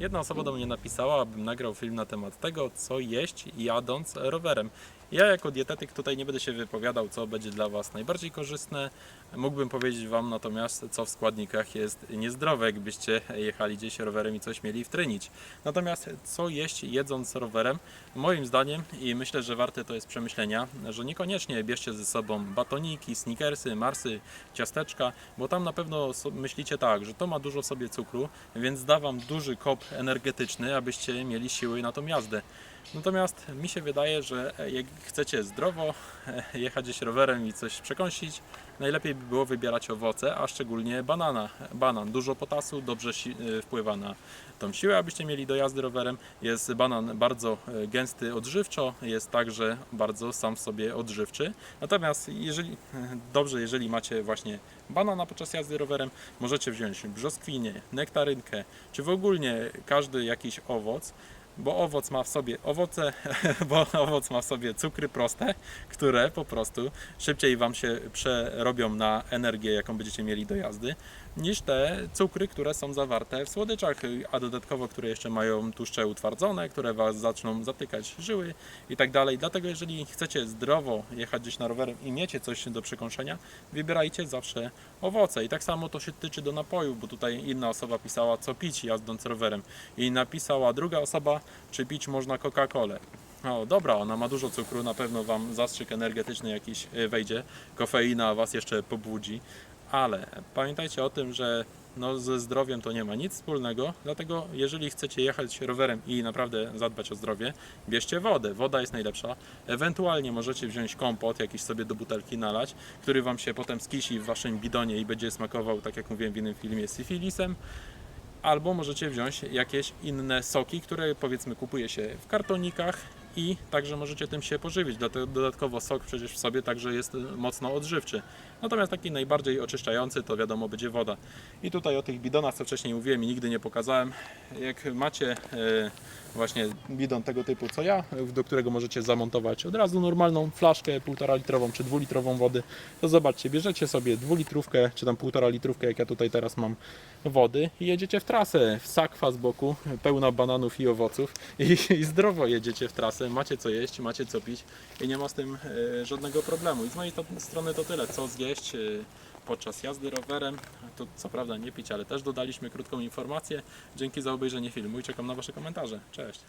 Jedna osoba do mnie napisała, abym nagrał film na temat tego, co jeść jadąc rowerem. Ja jako dietetyk tutaj nie będę się wypowiadał, co będzie dla Was najbardziej korzystne. Mógłbym powiedzieć Wam natomiast, co w składnikach jest niezdrowe, jakbyście jechali gdzieś rowerem i coś mieli wtrynić. Natomiast co jeść jedząc rowerem? Moim zdaniem i myślę, że warte to jest przemyślenia, że niekoniecznie bierzcie ze sobą batoniki, sneakersy, marsy, ciasteczka, bo tam na pewno myślicie tak, że to ma dużo w sobie cukru, więc da Wam duży kop energetyczny, abyście mieli siły na tą jazdę. Natomiast mi się wydaje, że jak chcecie zdrowo jechać gdzieś rowerem i coś przekąsić, najlepiej by było wybierać owoce, a szczególnie banana. Banan, dużo potasu, dobrze y, wpływa na tą siłę, abyście mieli do jazdy rowerem. Jest banan bardzo e, gęsty odżywczo, jest także bardzo sam w sobie odżywczy. Natomiast jeżeli, dobrze, jeżeli macie właśnie banana podczas jazdy rowerem, możecie wziąć brzoskwinię, nektarynkę, czy w ogóle każdy jakiś owoc, bo owoc ma w sobie owoce, bo owoc ma w sobie cukry proste, które po prostu szybciej Wam się przerobią na energię, jaką będziecie mieli do jazdy, niż te cukry, które są zawarte w słodyczach, a dodatkowo, które jeszcze mają tłuszcze utwardzone, które Was zaczną zatykać żyły i tak dalej. Dlatego jeżeli chcecie zdrowo jechać gdzieś na rowerem i miecie coś do przekąszenia, wybierajcie zawsze owoce. I tak samo to się tyczy do napojów, bo tutaj inna osoba pisała, co pić jadąc rowerem. I napisała druga osoba, czy pić można Coca-Colę. O, dobra, ona ma dużo cukru, na pewno Wam zastrzyk energetyczny jakiś y, wejdzie, kofeina Was jeszcze pobudzi, ale pamiętajcie o tym, że no, ze zdrowiem to nie ma nic wspólnego, dlatego jeżeli chcecie jechać rowerem i naprawdę zadbać o zdrowie, bierzcie wodę, woda jest najlepsza, ewentualnie możecie wziąć kompot, jakiś sobie do butelki nalać, który Wam się potem skisi w Waszym bidonie i będzie smakował, tak jak mówiłem w innym filmie, syfilisem, albo możecie wziąć jakieś inne soki, które powiedzmy kupuje się w kartonikach i także możecie tym się pożywić. Dodatkowo sok przecież w sobie także jest mocno odżywczy. Natomiast taki najbardziej oczyszczający to wiadomo będzie woda. I tutaj o tych bidonach, co wcześniej mówiłem i nigdy nie pokazałem. Jak macie e, właśnie bidon tego typu co ja, do którego możecie zamontować od razu normalną flaszkę 1,5 litrową czy 2 litrową wody, to zobaczcie, bierzecie sobie 2 litrówkę czy tam 1,5 litrówkę, jak ja tutaj teraz mam wody i jedziecie w trasę, w sakwa z boku, pełna bananów i owoców i, i zdrowo jedziecie w trasę, macie co jeść, macie co pić i nie ma z tym e, żadnego problemu. I z mojej strony to tyle, co zjeść e, podczas jazdy rowerem. To co prawda nie pić, ale też dodaliśmy krótką informację. Dzięki za obejrzenie filmu i czekam na Wasze komentarze. Cześć!